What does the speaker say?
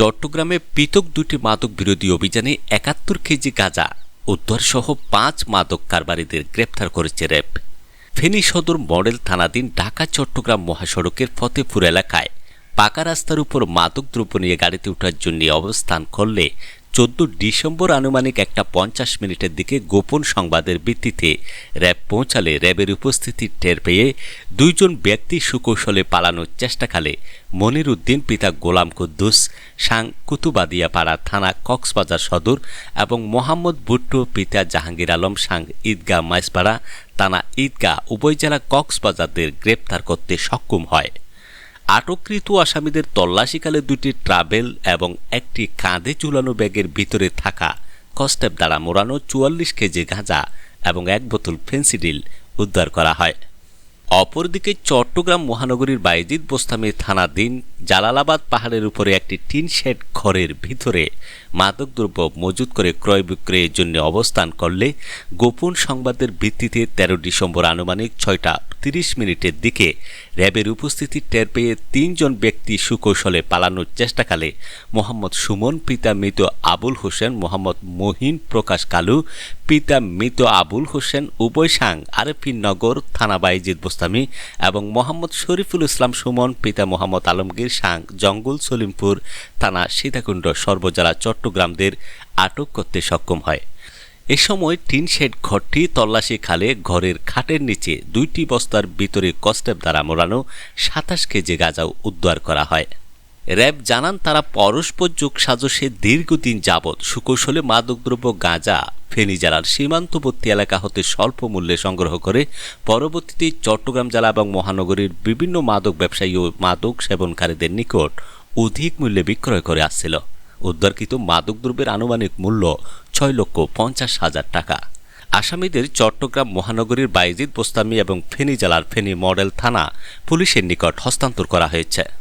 চট্টগ্রামে পৃথক দুটি মাদক বিরোধী অভিযানে একাত্তর কেজি গাঁজা উদ্ধার সহ পাঁচ মাদক কারবারিদের গ্রেপ্তার করেছে র্যাব। ফেনী সদর মডেল থানাধীন ঢাকা, চট্টগ্রাম মহাসড়কের ফতেপুর এলাকায় পাকা রাস্তার উপর মাদক দ্রব্য নিয়ে গাড়িতে ওঠার জন্য অবস্থান করলে চোদ্দ ডিসেম্বর আনুমানিক একটা পঞ্চাশ মিনিটের দিকে গোপন সংবাদের ভিত্তিতে র্যাব পৌঁছালে র্যাবের উপস্থিতি টের পেয়ে দুইজন ব্যক্তি সুকৌশলে পালানোর চেষ্টাকালে মনির উদ্দিন পিতা গোলাম কুদ্দুস, সাং কুতুবাদিয়া পাড়া থানা কক্সবাজার সদর এবং মোহাম্মদ ভুট্টো, পিতা জাহাঙ্গীর আলম, সাং ঈদগাহ মাইসপাড়া থানা ঈদগাহ, উভয় জেলা কক্সবাজারদের গ্রেপ্তার করতে সক্ষম হয়। আটককৃত আসামিদের তল্লাশিকালে দুটি ট্রাভেল এবং একটি কাঁধে ঝুলানো ব্যাগের ভিতরে থাকা কস্টেপ দ্বারা মোড়ানো চুয়াল্লিশ কেজি গাঁজা এবং এক বোতল ফেন্সিডিল উদ্ধার করা হয়। অপরদিকে চট্টগ্রাম মহানগরীর বাইজিদ বোস্তামি থানাধীন জালালাবাদ পাহাড়ের উপরে একটি টিন শেড ঘরের ভিতরে মাদকদ্রব্য মজুত করে ক্রয় বিক্রয়ের জন্য অবস্থান করলে গোপন সংবাদের ভিত্তিতে তেরো ডিসেম্বর আনুমানিক ছয়টা তিরিশ মিনিটের দিকে র্যাবের উপস্থিতি টের পেয়ে তিনজন ব্যক্তি সুকৌশলে পালানোর চেষ্টাকালে মোহাম্মদ সুমন, পিতা মৃত আবুল হোসেন, মোহাম্মদ মহিন প্রকাশ কালু, পিতা মৃত আবুল হোসেন, উভয় সাং আরেফিন নগর, থানা বাইজিদ বোস্তামি এবং মোহাম্মদ শরীফুল ইসলাম সুমন, পিতা মোহাম্মদ আলমগীর সাং, জঙ্গল সলিমপুর, থানা সীতাকুণ্ড সর্বজেলা চট্টগ্রামদের আটক করতে সক্ষম হয়। এ সময় টিন শেড ঘরটি তল্লাশি খালে ঘরের খাটের নিচে দুইটি বস্তার ভিতরে কস্টেপ দ্বারা মোড়ানো সাতাশ কেজি গাঁজাও উদ্ধার করা হয়। র্যাব জানান তারা পরস্পর যোগ সাজসে দীর্ঘদিন যাবৎ সুকৌশলে মাদকদ্রব্য, গাঁজা, ফেনী জেলার সীমান্তবর্তী এলাকা হতে স্বল্প মূল্যে সংগ্রহ করে পরবর্তীতে চট্টগ্রাম জেলা এবং মহানগরীর বিভিন্ন মাদক ব্যবসায়ী ও মাদক সেবনকারীদের নিকট অধিক মূল্যে বিক্রয় করে আসছিল। উদ্ধারকৃত মাদকদ্রব্যের আনুমানিক মূল্য ছয় লক্ষ পঞ্চাশ হাজার টাকা। আসামিদের চট্টগ্রাম মহানগরীর বাইজিদ বোস্তামি এবং ফেনী জেলার ফেনী মডেল থানা পুলিশের নিকট হস্তান্তর করা হয়েছে।